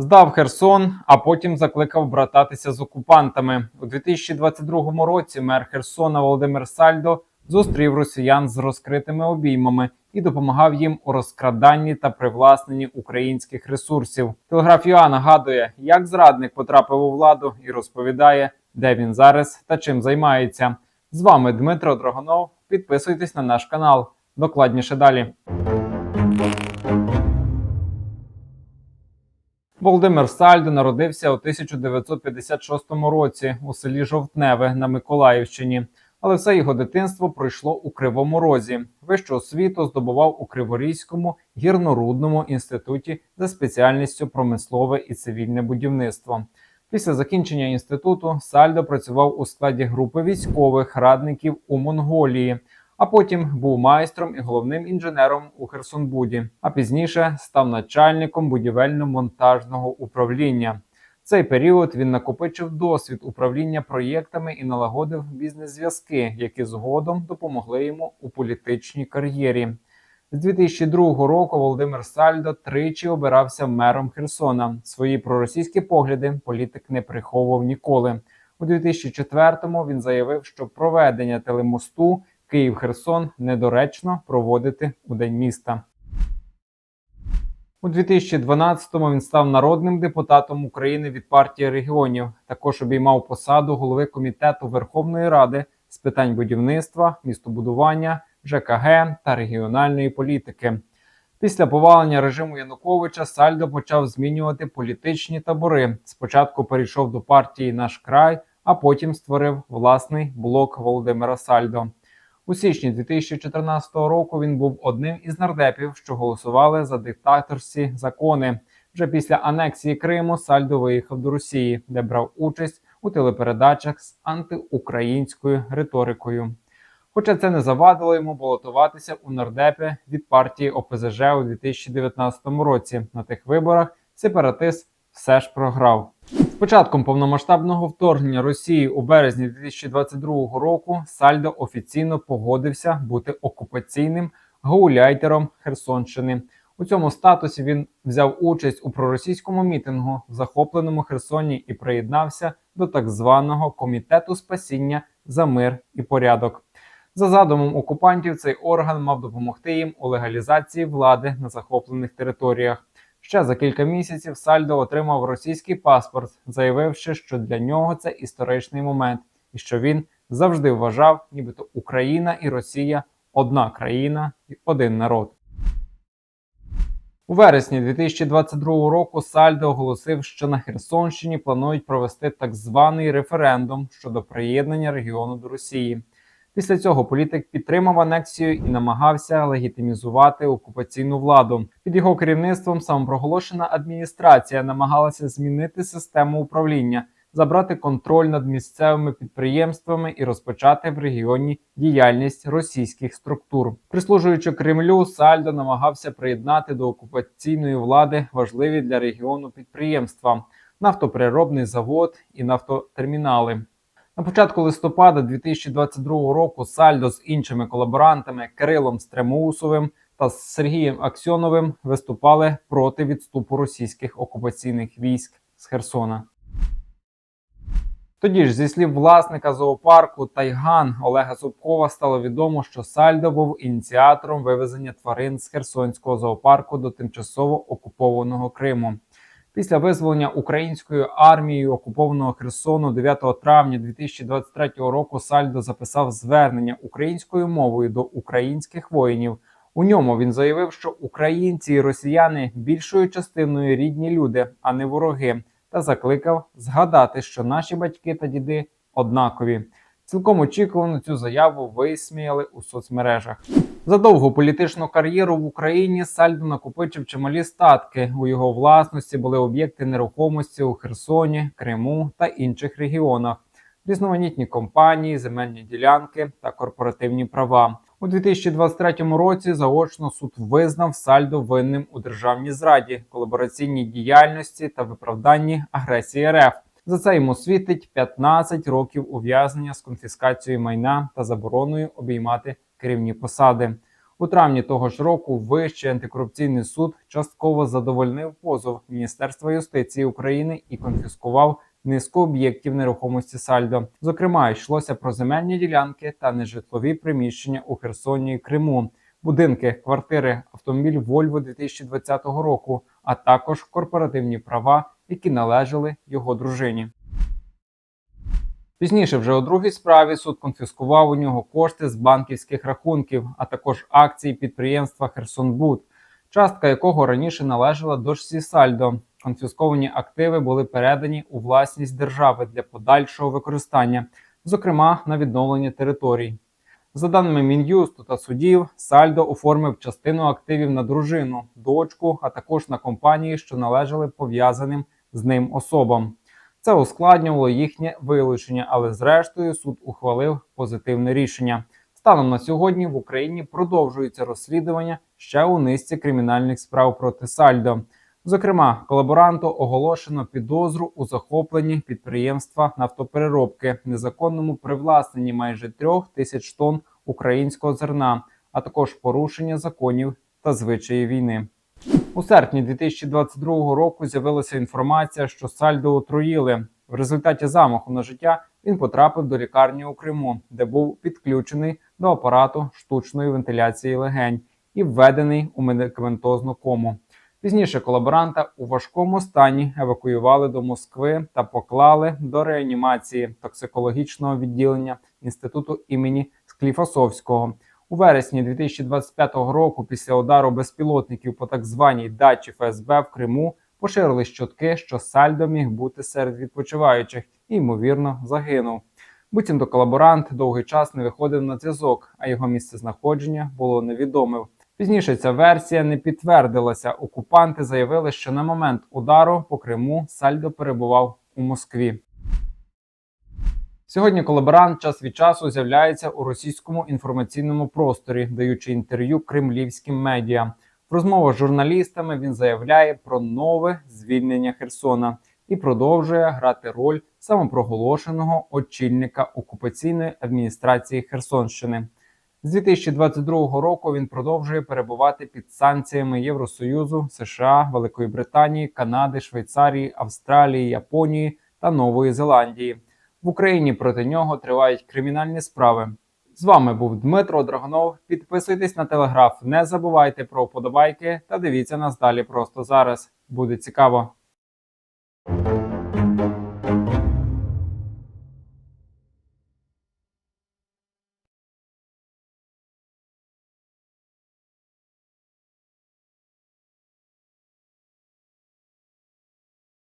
Здав Херсон, а потім закликав брататися з окупантами. У 2022 році мер Херсона Володимир Сальдо зустрів росіян з розкритими обіймами і допомагав їм у розкраданні та привласненні українських ресурсів. Телеграф ЮА нагадує, як зрадник потрапив у владу і розповідає, де він зараз та чим займається. З вами Дмитро Драгонов. Підписуйтесь на наш канал. Докладніше далі. Володимир Сальдо народився у 1956 році у селі Жовтневе на Миколаївщині, але все його дитинство пройшло у Кривому Розі. Вищу освіту здобував у Криворізькому гірнорудному інституті за спеціальністю промислове і цивільне будівництво. Після закінчення інституту Сальдо працював у складі групи військових радників у Монголії, а потім був майстром і головним інженером у Херсонбуді. А пізніше став начальником будівельно-монтажного управління. В цей період він накопичив досвід управління проєктами і налагодив бізнес-зв'язки, які згодом допомогли йому у політичній кар'єрі. З 2002 року Володимир Сальдо тричі обирався мером Херсона. Свої проросійські погляди політик не приховував ніколи. У 2004-му він заявив, що проведення телемосту Київ-Херсон недоречно проводити у день міста. У 2012-му він став народним депутатом України від партії регіонів. Також обіймав посаду голови комітету Верховної Ради з питань будівництва, містобудування, ЖКГ та регіональної політики. Після повалення режиму Януковича Сальдо почав змінювати політичні табори. Спочатку перейшов до партії Наш край, а потім створив власний блок Володимира Сальдо. У січні 2014 року він був одним із нардепів, що голосували за диктаторські закони. Вже після анексії Криму Сальдо виїхав до Росії, де брав участь у телепередачах з антиукраїнською риторикою. Хоча це не завадило йому балотуватися у нардепі від партії ОПЗЖ у 2019 році. На тих виборах сепаратист все ж програв. Початком повномасштабного вторгнення Росії у березні 2022 року Сальдо офіційно погодився бути окупаційним гауляйтером Херсонщини. У цьому статусі він взяв участь у проросійському мітингу в захопленому Херсоні і приєднався до так званого комітету спасіння за мир і порядок. За задумом окупантів, цей орган мав допомогти їм у легалізації влади на захоплених територіях. Ще за кілька місяців Сальдо отримав російський паспорт, заявивши, що для нього це історичний момент, і що він завжди вважав, нібито Україна і Росія одна країна і один народ. У вересні 2022 року Сальдо оголосив, що на Херсонщині планують провести так званий референдум щодо приєднання регіону до Росії. Після цього політик підтримав анексію і намагався легітимізувати окупаційну владу. Під його керівництвом самопроголошена адміністрація намагалася змінити систему управління, забрати контроль над місцевими підприємствами і розпочати в регіоні діяльність російських структур. Прислужуючи Кремлю, Сальдо намагався приєднати до окупаційної влади важливі для регіону підприємства: нафтопереробний завод і нафтотермінали. На початку листопада 2022 року Сальдо з іншими колаборантами Кирилом Стремоусовим та Сергієм Аксьоновим виступали проти відступу російських окупаційних військ з Херсона. Тоді ж, зі слів власника зоопарку Тайган Олега Зубкова, стало відомо, що Сальдо був ініціатором вивезення тварин з Херсонського зоопарку до тимчасово окупованого Криму. Після визволення українською армією окупованого Херсону 9 травня 2023 року Сальдо записав звернення українською мовою до українських воїнів. У ньому він заявив, що українці і росіяни більшою частиною рідні люди, а не вороги, та закликав згадати, що наші батьки та діди однакові. Цілком очікувано цю заяву висміяли у соцмережах. За довгу політичну кар'єру в Україні Сальдо накопичив чималі статки. У його власності були об'єкти нерухомості у Херсоні, Криму та інших регіонах, різноманітні компанії, земельні ділянки та корпоративні права. У 2023 році заочно суд визнав Сальдо винним у державній зраді, колабораційній діяльності та виправданні агресії РФ. За це йому світить 15 років ув'язнення з конфіскацією майна та забороною обіймати керівні посади. У травні того ж року Вищий антикорупційний суд частково задовольнив позов Міністерства юстиції України і конфіскував низку об'єктів нерухомості Сальдо. Зокрема, йшлося про земельні ділянки та нежитлові приміщення у Херсоні і Криму, будинки, квартири, автомобіль Вольво 2020 року, а також корпоративні права, які належали його дружині. Пізніше, вже у другій справі, суд конфіскував у нього кошти з банківських рахунків, а також акції підприємства Херсонбуд, частка якого раніше належала дочці Сальдо. Конфісковані активи були передані у власність держави для подальшого використання, зокрема на відновлення територій. За даними Мін'юсту та судів, Сальдо оформив частину активів на дружину, дочку, а також на компанії, що належали пов'язаним з ним особам. Це ускладнювало їхнє вилучення, але зрештою суд ухвалив позитивне рішення. Станом на сьогодні в Україні продовжується розслідування ще у низці кримінальних справ проти Сальдо. Зокрема, колаборанту оголошено підозру у захопленні підприємства нафтопереробки, незаконному привласненні майже трьох тисяч тонн українського зерна, а також порушення законів та звичаї війни. У серпні 2022 року з'явилася інформація, що Сальдо отруїли. В результаті замаху на життя він потрапив до лікарні у Криму, де був підключений до апарату штучної вентиляції легень і введений у медикаментозну кому. Пізніше колаборанта у важкому стані евакуювали до Москви та поклали до реанімації токсикологічного відділення інституту імені Скліфосовського. У вересні 2025 року, після удару безпілотників по так званій дачі ФСБ в Криму, поширили чутки, що Сальдо міг бути серед відпочиваючих і ймовірно загинув. Буцімто колаборант довгий час не виходив на зв'язок, а його місце знаходження було невідоме. Пізніше ця версія не підтвердилася. Окупанти заявили, що на момент удару по Криму Сальдо перебував у Москві. Сьогодні колаборант час від часу з'являється у російському інформаційному просторі, даючи інтерв'ю кремлівським медіа. В розмовах з журналістами він заявляє про нове звільнення Херсона і продовжує грати роль самопроголошеного очільника окупаційної адміністрації Херсонщини. З 2022 року він продовжує перебувати під санкціями Євросоюзу, США, Великої Британії, Канади, Швейцарії, Австралії, Японії та Нової Зеландії. В Україні проти нього тривають кримінальні справи. З вами був Дмитро Драгонов. Підписуйтесь на телеграф, не забувайте про вподобайки та дивіться нас далі просто зараз. Буде цікаво.